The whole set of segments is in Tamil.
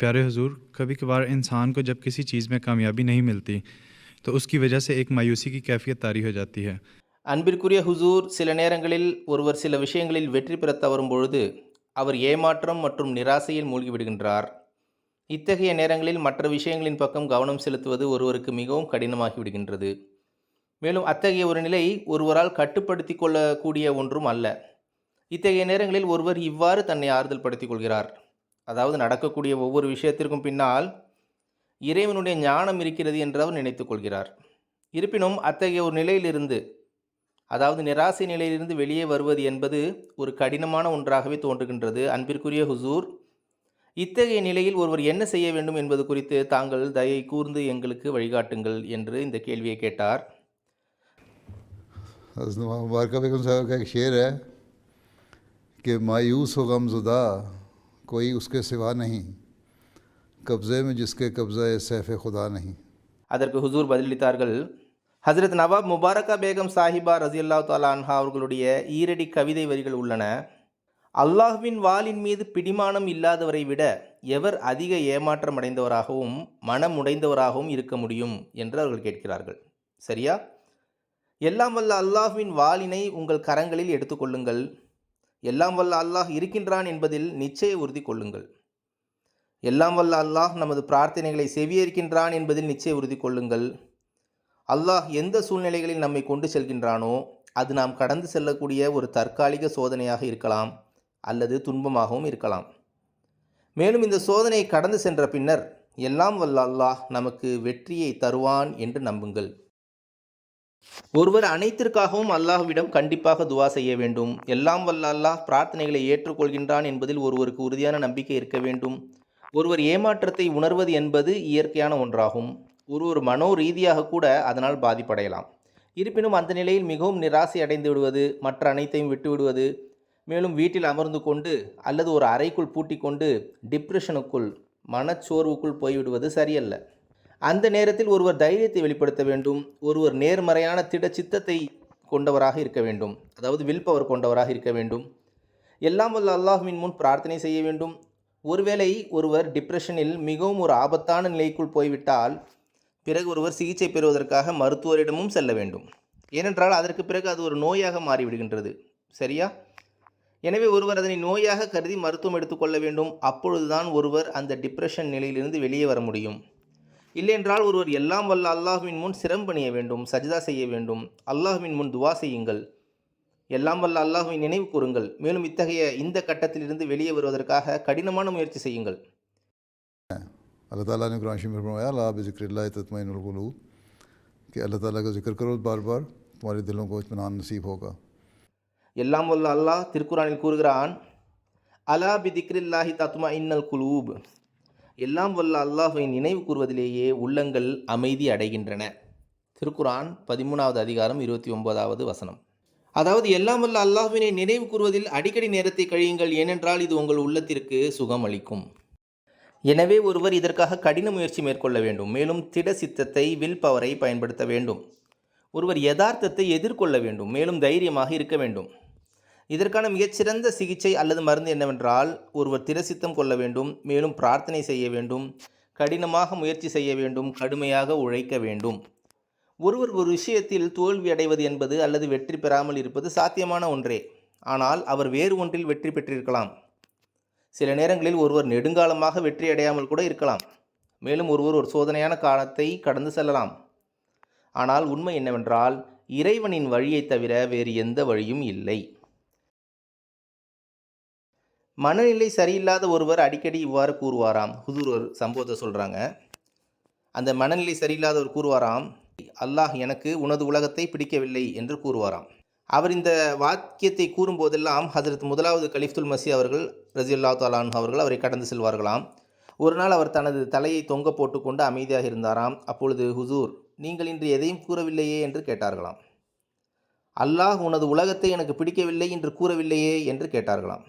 प्यारे हुजूर कभी कभार इंसान को जब किसी चीज़ में कामयाबी नहीं मिलती तो उसकी वजह से एक मायूसी की कैफियत तारी हो जाती है அன்பிற்குரிய ஹுசூர் சில நேரங்களில் ஒருவர் சில விஷயங்களில் வெற்றி பெறத் தவறும் பொழுது அவர் ஏமாற்றம் மற்றும் நிராசையில் மூழ்கிவிடுகின்றார் இத்தகைய நேரங்களில் மற்ற விஷயங்களின் பக்கம் கவனம் செலுத்துவது ஒருவருக்கு மிகவும் கடினமாகி விடுகின்றது மேலும் அத்தகைய ஒரு நிலை ஒருவரால் கட்டுப்படுத்தி கொள்ளக்கூடிய ஒன்றும் அல்ல இத்தகைய நேரங்களில் ஒருவர் இவ்வாறு தன்னை ஆறுதல் படுத்திக் கொள்கிறார் அதாவது நடக்கக்கூடிய ஒவ்வொரு விஷயத்திற்கும் பின்னால் இறைவனுடைய ஞானம் இருக்கிறது என்று அவர் நினைத்துக் கொள்கிறார் இருப்பினும் அத்தகைய ஒரு நிலையிலிருந்து அதாவது நிராசை நிலையிலிருந்து வெளியே வருவது என்பது ஒரு கடினமான ஒன்றாகவே தோன்றுகின்றது அன்பிற்குரிய ஹுசூர் இத்தகைய நிலையில் ஒருவர் என்ன செய்ய வேண்டும் என்பது குறித்து தாங்கள் தயை கூர்ந்து எங்களுக்கு வழிகாட்டுங்கள் என்று இந்த கேள்வியை கேட்டார் हज़रत मुबारक बेगम साहब का एक शेर है कि मायूस हो गमजुदा कोई उसके सिवा नहीं कब्ज़े में जिसके कब्ज़ा सैफ़ खुदा नहीं அதற்கு ஹுசூர் பதிலளித்தார்கள் ஹஜரத் நவாப் முபாரக்கா பேகம் சாஹிபா ரசியல்லா தாலான்ஹா அவர்களுடைய ஈரடி கவிதை வரிகள் உள்ளன அல்லாஹ்வின் வாளின் மீது பிடிமானம் இல்லாதவரை விட எவர் அதிக ஏமாற்றம் அடைந்தவராகவும் மனம் உடைந்தவராகவும் இருக்க முடியும் என்று அவர்கள் கேட்கிறார்கள் சரியா எல்லாம் வல்ல அல்லாஹ்வின் வாளினை உங்கள் கரங்களில் எடுத்துக்கொள்ளுங்கள் எல்லாம் வல்ல அல்லாஹ் இருக்கின்றான் என்பதில் நிச்சய உறுதி கொள்ளுங்கள். எல்லாம் வல்ல அல்லாஹ் நமது பிரார்த்தனைகளை செவியேற்கின்றான் என்பதில் நிச்சய உறுதி கொள்ளுங்கள். அல்லாஹ் எந்த சூழ்நிலைகளில் நம்மை கொண்டு செல்கின்றானோ அது நாம் கடந்து செல்லக்கூடிய ஒரு தற்காலிக சோதனையாக இருக்கலாம் அல்லது துன்பமாகவும் இருக்கலாம். மேலும் இந்த சோதனையை கடந்து சென்ற பின்னர் எல்லாம் வல்ல அல்லாஹ் நமக்கு வெற்றியை தருவான் என்று நம்புங்கள். ஒருவர் அனைத்திற்காகவும் அல்லாஹ்விடம் கண்டிப்பாக துவா செய்ய வேண்டும். எல்லாம் வல்ல அல்லாஹ் பிரார்த்தனைகளை ஏற்றுக்கொள்கின்றான் என்பதில் ஒருவருக்கு உறுதியான நம்பிக்கை இருக்க வேண்டும். ஒருவர் ஏமாற்றத்தை உணர்வது என்பது இயற்கையான ஒன்றாகும். ஒருவர் மனோ ரீதியாக கூட அதனால் பாதிப்படையலாம். இருப்பினும் அந்த நிலையில் மிகவும் நிராசை அடைந்து விடுவது மற்ற அனைத்தையும் விட்டுவிடுவது மேலும் வீட்டில் அமர்ந்து கொண்டு அல்லது ஒரு அறைக்குள் பூட்டிக் கொண்டு டிப்ரெஷனுக்குள் மனச்சோர்வுக்குள் போய்விடுவது சரியல்ல. அந்த நேரத்தில் ஒருவர் தைரியத்தை வெளிப்படுத்த வேண்டும். ஒருவர் நேர்மறையான திட சித்தத்தை கொண்டவராக இருக்க வேண்டும். அதாவது வில் பவர் கொண்டவராக இருக்க வேண்டும். எல்லாம் வல்ல அல்லாஹ்வின் முன் பிரார்த்தனை செய்ய வேண்டும். ஒருவேளை ஒருவர் டிப்ரெஷனில் மிகவும் ஒரு ஆபத்தான நிலைக்குள் போய்விட்டால் பிறகு ஒருவர் சிகிச்சை பெறுவதற்காக மருத்துவரிடமும் செல்ல வேண்டும். ஏனென்றால் அதற்கு பிறகு அது ஒரு நோயாக மாறிவிடுகின்றது. சரியா? எனவே ஒருவர் அதனை நோயாக கருதி மருத்துவம் எடுத்துக்கொள்ள வேண்டும். அப்பொழுதுதான் ஒருவர் அந்த டிப்ரெஷன் நிலையிலிருந்து வெளியே வர முடியும். இல்லையென்றால் ஒருவர் எல்லாம் வல்ல அல்லாஹ்வின் முன் சிரம்பணிய வேண்டும் சஜிதா செய்ய வேண்டும் அல்லாஹ்வின் முன் துவா செய்யுங்கள் எல்லாம் வல்ல அல்லாஹ்வை நினைவு கூறுங்கள் மேலும் இத்தகைய இந்த கட்டத்திலிருந்து வெளியே வருவதற்காக கடினமான முயற்சி செய்யுங்கள் अल्लाह ताला ने कुरान शरीफ में फरमाया अल्लाह बिज़िक्रिल्लाह तत्मइनुल क़ुलूब कि अल्लाह ताला का जिक्र करो बार बार तुम्हारे दिलों को इत्मीनान नसीब होगा எல்லாம் வல்ல அல்லாஹ் திருக்குறானில் கூறுகிறான் அலா பி திக்ரில்லாஹி தத்மா இன்னல் குலூப் எல்லாம் வல்ல அல்லாஹை நினைவு கூறுவதிலேயே உள்ளங்கள் அமைதி அடைகின்றன. திருக்குரான் பதிமூணாவது அதிகாரம் இருபத்தி ஒன்பதாவது வசனம். அதாவது எல்லாம் வல்ல அல்லாஹுவினை நினைவு கூறுவதில் அடிக்கடி நேரத்தை கழியுங்கள் ஏனென்றால் இது உங்கள் உள்ளத்திற்கு சுகம் அளிக்கும் எனவே ஒருவர் இதற்காக கடின முயற்சி மேற்கொள்ள வேண்டும். மேலும் திட சித்தத்தை வில் பவரை பயன்படுத்த வேண்டும். ஒருவர் யதார்த்தத்தை எதிர்கொள்ள வேண்டும். மேலும் தைரியமாக இருக்க வேண்டும். இதற்கான மிகச்சிறந்த சிகிச்சை அல்லது மருந்து என்னவென்றால் ஒருவர் திரசித்தம் கொள்ள வேண்டும் மேலும் பிரார்த்தனை செய்ய வேண்டும் கடினமாக முயற்சி செய்ய வேண்டும் கடுமையாக உழைக்க வேண்டும். ஒருவர் ஒரு விஷயத்தில் தோல்வி அடைவது என்பது அல்லது வெற்றி பெறாமல் இருப்பது சாத்தியமான ஒன்றே. ஆனால் அவர் வேறு ஒன்றில் வெற்றி பெற்றிருக்கலாம். சில நேரங்களில் ஒருவர் நெடுங்காலமாக வெற்றி அடையாமல் கூட இருக்கலாம். மேலும் ஒருவர் ஒரு சோதனையான காலத்தை கடந்து செல்லலாம். ஆனால் உண்மை என்னவென்றால் இறைவனின் வழியைத் தவிர வேறு எந்த வழியும் இல்லை. மனநிலை சரியில்லாத ஒருவர் அடிக்கடி இவ்வாறு கூறுவாராம். ஹுதூர் ஒரு சம்பவத்தை சொல்கிறாங்க அந்த மனநிலை சரியில்லாதவர் கூறுவாராம் அல்லாஹ் எனக்கு உனது உலகத்தை பிடிக்கவில்லை என்று கூறுவாராம். அவர் இந்த வாக்கியத்தை கூறும்போதெல்லாம் ஹசரத் முதலாவது கலிஃப்துல் மசி அவர்கள் ரஜில்லா தாலான் அவர்கள் அவரை கடந்து செல்வார்களாம். ஒரு நாள் அவர் தனது தலையை தொங்க போட்டுக்கொண்டு அமைதியாக இருந்தாராம். அப்பொழுது ஹுசூர் நீங்கள் இன்று எதையும் கூறவில்லையே என்று கேட்டார்களாம். அல்லாஹ் உனது உலகத்தை எனக்கு பிடிக்கவில்லை என்று கூறவில்லையே என்று கேட்டார்களாம்.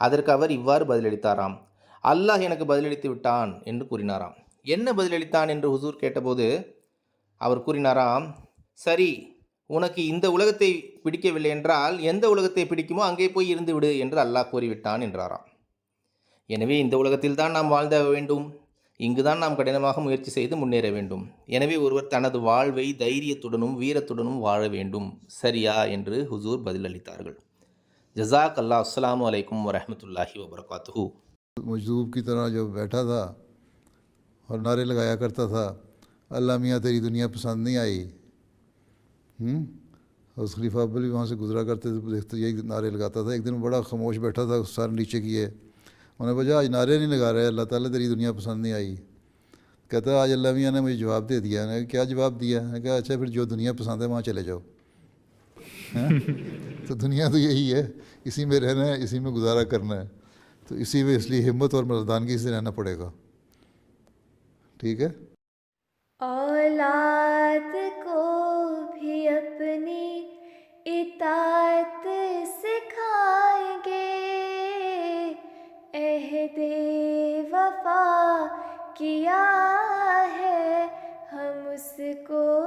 அதற்கு அவர் இவ்வாறு பதிலளித்தாராம். அல்லாஹ் எனக்கு பதிலளித்து விட்டான் என்று கூறினாராம். என்ன பதிலளித்தான்? என்று ஹுசூர் கேட்டபோது அவர் கூறினாராம் சரி உனக்கு இந்த உலகத்தை பிடிக்கவில்லை என்றால் எந்த உலகத்தை பிடிக்குமோ அங்கே போய் இருந்து விடு என்று அல்லாஹ் கூறிவிட்டான் என்றாராம். எனவே இந்த உலகத்தில் தான் நாம் வாழ்ந்தாக வேண்டும். இங்குதான் நாம் கடினமாக முயற்சி செய்து முன்னேற வேண்டும். எனவே ஒருவர் தனது வாழ்வை தைரியத்துடனும் வீரத்துடனும் வாழ வேண்டும். சரியா? என்று ஹுசூர் பதிலளித்தார்கள். जजाकल्ला अल्लाम वरहमल वबरक मजदूब की तरह जो बैठा था और नारे लगाया करता था, अल्लाह मियाँ तेरी दुनिया पसंद नहीं आई हम्म? उस खलीफा अब्बल भी वहाँ से गुजरा करते थे, देखते यही नारे लगाता था। एक दिन बड़ा खामोश बैठा था सर नीचे किए। उन्होंने बोला, आज नारे नहीं लगा रहे, अल्लाह ताला तेरी दुनिया पसंद नहीं आई। कहता, आज अल्लाह मियाँ ने मुझे जवाब दे दिया। क्या जवाब दिया? है कहा अच्छा फिर जो दुनिया पसंद है, वहाँ चले जाओ। तो दुनिया तो यही है, इसी में रहना है, इसी में गुजारा करना है। तो इसी में इसलिए हिम्मत और मर्दानगी से रहना पड़ेगा। ठीक है? औलाद को भी अपनी इतात सिखाएँगे। एहदे वफा किया है हम उसको।